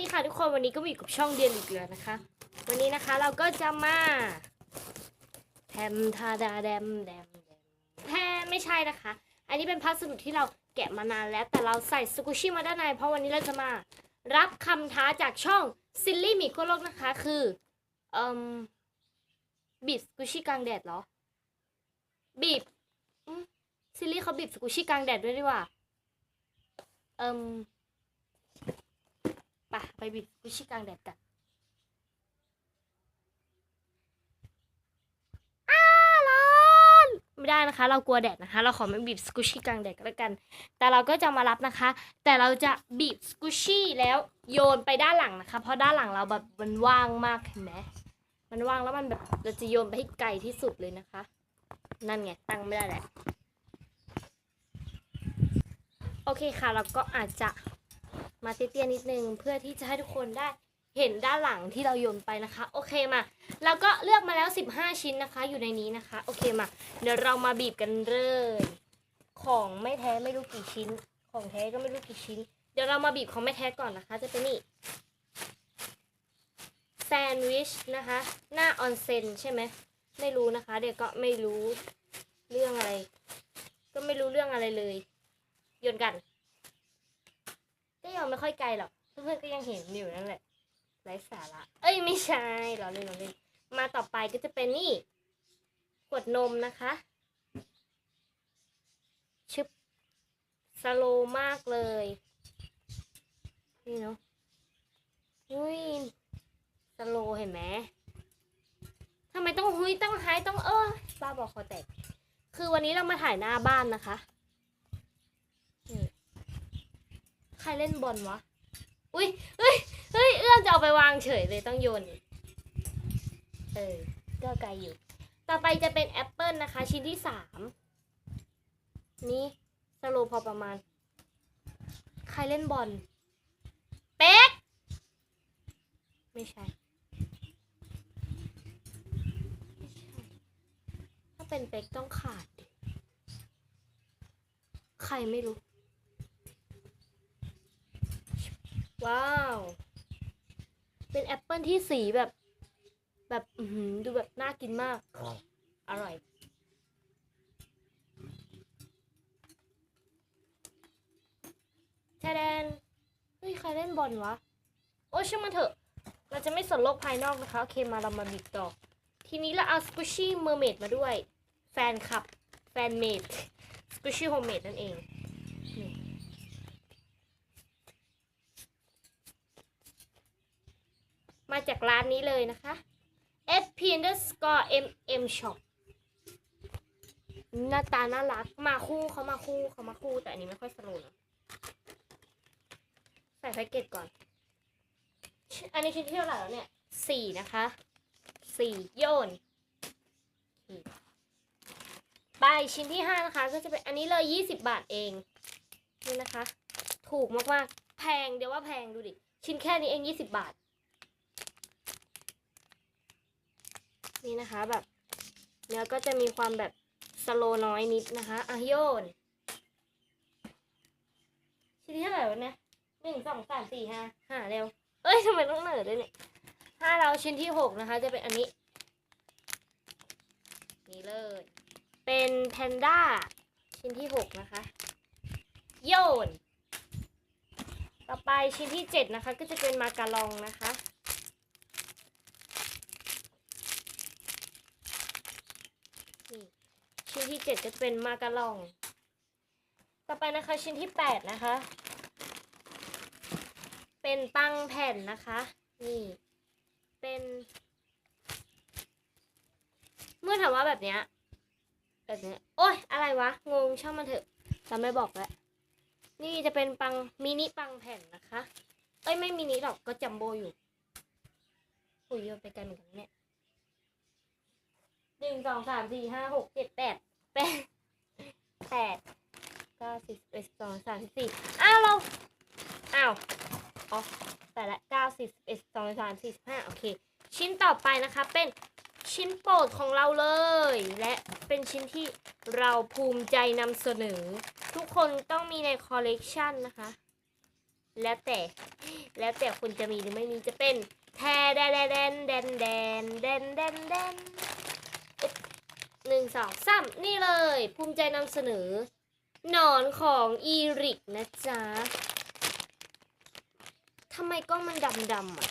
ดีค่ะทุกคนวันนี้ก็มาอยู่กับช่องเดียนอีกแล้วนะคะ วันนี้นะคะเราก็จะมาแทมทาดาแดมแดมแฮไม่ใช่นะคะ อันนี้เป็นพัสดุที่เราแกะมานานแล้ว แต่เราใส่สกุชิมาด้านใน เพราะวันนี้เราจะมารับคำท้าจากช่องซิลลี่มิโกโลกนะคะ คือเอ่มบีบสกุชิกลางแดดเหรอ บีบซิลลี่เขาบีบสกุชิกลางแดดด้วยดีกว่าเอ่ม ไปไปบิดกุชชี่กลางแดดกันอ้าร้อนไม่ได้นะคะ เรากลัวแดดนะคะ เราขอไม่บีบสกุชชี่กลางแดดก็แล้วกัน แต่เราก็จะมารับนะคะ แต่เราจะบีบสกุชชี่แล้วโยนไปด้านหลังนะคะ เพราะด้านหลังเราแบบมันว่างมากเห็นไหมมันว่างแล้วมันแบบเราจะโยนไปให้ไกลที่สุดเลยนะคะ นั่นไงตั้งไม่ได้แหละ โอเคค่ะ เราก็อาจจะ มาเตี้ยๆนิดนึงเพื่อที่จะให้ทุกคนได้เห็นด้านหลังที่เราโยนไปนะคะ โอเคมาเราก็เลือกมาแล้ว 15 ชิ้นนะคะ อยู่ในนี้นะคะ โอเคมา เดี๋ยวเรามาบีบกันเลย ของไม่แท้ไม่รู้กี่ชิ้น ของแท้ก็ไม่รู้กี่ชิ้น เดี๋ยวเรามาบีบของไม่แท้ก่อนนะคะ จะเป็นนี่แซนด์วิชนะคะ หน้าออนเซนใช่ไหมไม่รู้นะคะ เด็กก็ไม่รู้เรื่องอะไร ก็ไม่รู้เรื่องอะไรเลยโยนกัน ก็ยังไม่ค่อยไกลหรอก เพื่อนๆก็ยังเห็นอยู่นั่นแหละไร้สาระ เอ้ยไม่ใช่เราเล่นเราเล่น มาต่อไปก็จะเป็นนี่ขวดนมนะคะ ชึบสโลมากเลย นี่เนาะอุ้ยสโลเห็นไหมทำไมต้องหุยต้องหายต้องเออบ้าบอกคอแตก คือวันนี้เรามาถ่ายหน้าบ้านนะคะนี่ ใค รเล่นบอลวะ อุ้ยเฮ้ยเฮ้ยเอื้อมจะเอาไปวางเฉยเลยต้องโยนเออ ก็ไกลอยู่ ต่อไปจะเป็นแอปเปิลนะคะ ชิ้นที่สาม นี่สโลพอประมาณ ใครเล่นบอล เป๊ก ไม่ใช่ ถ้าเป็นเป๊กต้องขาด ใครไม่รู้ ว้าว เป็นแอปเปิลที่สีแบบ แบบอื้อหือดูแบบน่ากินมาก อร่อย แทแดน เฮ้ย ใครเล่นบอลวะ โอ้ช่างมันเถอะ เราจะไม่สนโลกภายนอกนะคะ โอเค มาเรามาบิดต่อ ทีนี้เราเอาสกูชี่เมอร์เมดมาด้วย แฟนคลับ แฟนเมดสกูชี่โฮมเมดนั่นเอง มาจากร้านนี้เลยนะคะ SP underscore MM shop หน้าตาน่ารัก มาคู่เขามาคู่เขามาคู่ แต่อันนี้ไม่ค่อยสโลว์นะใส่แพ็กเกจก่อน อันนี้ชิ้นที่เท่าไหร่แล้วเนี่ยสี่นะคะ สี่โยนไปชิ้นที่ห้านะคะ ก็จะเป็นอันนี้เลยยี่สิบบาทเอง นี่นะคะ ถูกมากๆ แพงเดี๋ยวว่าแพงดูดิ ชิ้นแค่นี้เองยี่สิบบาท นี่นะคะแบบ เนื้อก็จะมีความแบบสโลน้อยนิดนะคะอะโยนชิ้นที่เท่าไหร่วะเนี่ยหนึ่งสองสามสี่ห้าห้าเร็ว เอ้ยทำไมต้องเหนื่อยด้วยเนี่ยห้าเราชิ้นที่หกนะคะ จะเป็นอันนี้ นี่เลย เป็นแพนด้าชิ้นที่หกนะคะ โยน ต่อไปชิ้นที่เจ็ดนะคะ ก็จะเป็นมาการองนะคะ นี่ ชิ้นที่เจ็ดจะเป็นมาการอง ต่อไปนะคะชิ้นที่แปดนะคะ เป็นปังแผ่นนะคะ นี่ เป็น เมื่อถามว่าแบบเนี้ยแบบนี้โอ๊ยอะไรวะ งงช่างมันเถอะเราไม่บอกแล้ว นี่จะเป็นปังมินิปังแผ่นนะคะ เอ้ยไม่มินิหรอกก็จัมโบอยู่อุ้ยโยนไปไกลเหมือนกันเนี่ยหนึ่งสองสามสี่ห้าหกเจ็ดแปด แปดแปดเก้าสิบเอ็ดสิบสองสามสี่อ้าวเราอ้าวอ๋อแต่ละเก้าสิบเอ็ดสองสามสี่สิบห้าโอเค ชิ้นต่อไปนะคะเป็นชิ้นโปรดของเราเลย และเป็นชิ้นที่เราภูมิใจนำเสนอ ทุกคนต้องมีในคอลเลกชันนะคะ แล้วแต่แล้วแต่คุณจะมีหรือไม่มีจะเป็นแทแดนแดนแดนแดนแดนแดนแดนอึ๊บ หนึ่งสองสามนี่เลย ภูมิใจนำเสนอ หนอนของอีริกนะจ๊ะทำไมกล้องมันดำๆอะ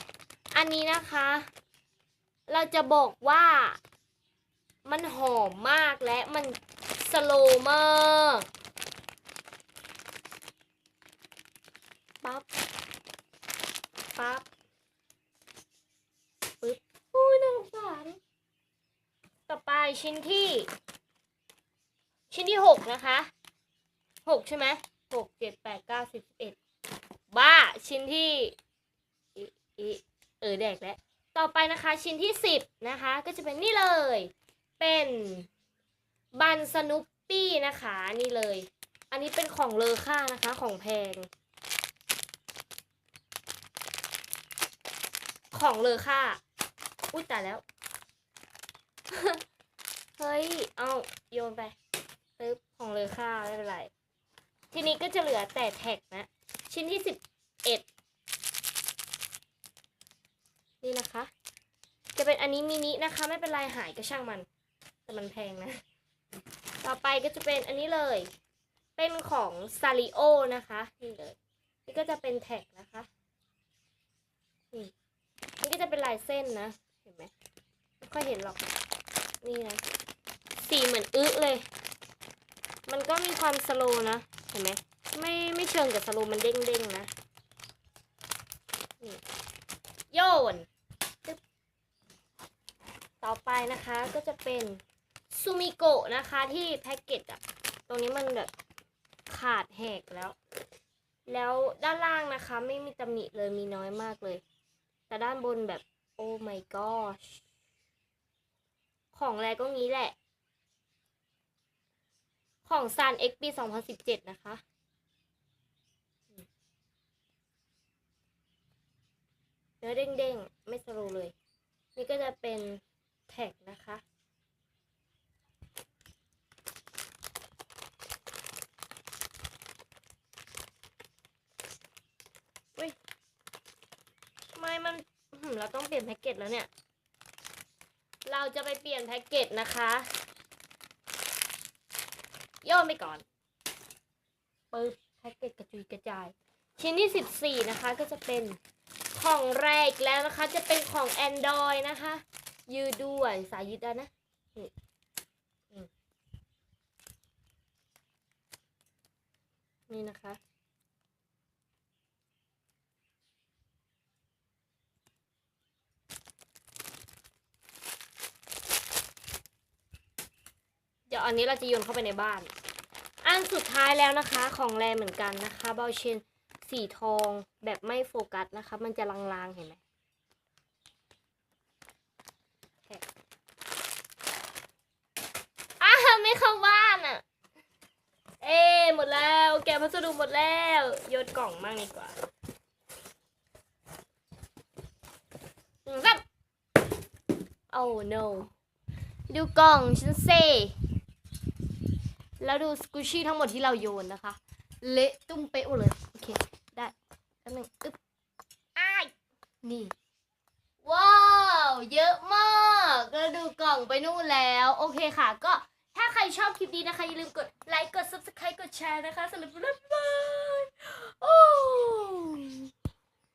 อันนี้นะคะ เราจะบอกว่า มันหอมมากและมันสโลว์มากปั๊บ ปั๊บ ปึ๊บอุ้ยน่าสงสารต่อไป ชิ้นที่ ชิ้นที่หกนะคะหกใช่ไหมหกเจ็ดแปดเก้าสิบเอ็ดบ้าชิ้นที่เออแดกแล้วต่อไปนะคะชิ้นที่สิบนะคะ ก็จะเป็นนี่เลย เป็นบันสนุปปี้นะคะนี่เลย อันนี้เป็นของเลอค่านะคะของแพง ของเลอค่าอุ้ยตายแล้ว เฮ้ย เอาโยนไปตึ๊บของเลอค่าไม่เป็นไร ทีนี้ก็จะเหลือแต่แท็กนะ ชิ้นที่สิบเอ็ดนี่นะคะ จะเป็นอันนี้มินินะคะ ไม่เป็นไรหายก็ช่างมัน แต่มันแพงนะ ต่อไปก็จะเป็นอันนี้เลย เป็นของซาริโอนะคะนี่เลย นี่ก็จะเป็นแท็กนะคะนี่นี่ก็จะเป็นลายเส้นนะ เห็นไหมไม่ค่อยเห็นหรอก นี่นะ สีเหมือนอึเลย มันก็มีความสโลนะ เห็นไหมไม่ไม่เชิงกับสโลมันเด้งๆนะนี่โยนต่อไปนะคะก็จะเป็นซูมิโกะนะคะที่แพ็กเกจอะตรงนี้มันแบบขาดแหกแล้ว แล้วด้านล่างนะคะ ไม่มีตำหนิเลยมีน้อยมากเลย แต่ด้านบนแบบโอ้ my gosh ของแรก็งี้แหละ ของ Sun X ปี2017นสิบเจ็ดนะคะ เนื้อเด้งๆ ไม่สโลเลย นี่ก็จะเป็นแท็กนะคะอุ้ยทำไมมันเราต้องเปลี่ยนแพ็กเกจแล้วเนี่ย เราจะไปเปลี่ยนแพ็กเกจนะคะ โยนไปก่อนปึ๊บแพ็กเกจกระจุยกระจาย ชิ้นที่สิบสี่นะคะก็จะเป็นของแรกแล้วนะคะ จะเป็นของ Android นะคะ ยืดด้วยสายยืดได้นะนี่นะคะ เดี๋ยว อันนี้เราจะโยนเข้าไปในบ้าน อันสุดท้ายแล้วนะคะของแรเหมือนกันนะคะเบลเชนสีทองแบบไม่โฟกัสนะคะ มันจะลางๆเห็นไหมอ้าไม่เข้าบ้านอะ เอ้หมดแล้ว แกพัสดุหมดแล้วโยนกล่องมั่งดีกว่าหนึ่งสามโอ้ no ดูกล่องฉันเซ แล้วดูสกูชี่ทั้งหมดที่เราโยนนะคะ เละตุ้มเป๊ะเลย โอเค ได้แป๊บนึงอึ๊บอ้ายนี่ ว้าว เยอะมากแล้วดูกล่องไปนู่นแล้ว โอเคค่ะ ก็ถ้าใครชอบคลิปนี้นะคะ อย่าลืมกดไลค์ กด subscribe กดแชร์นะคะสำหรับ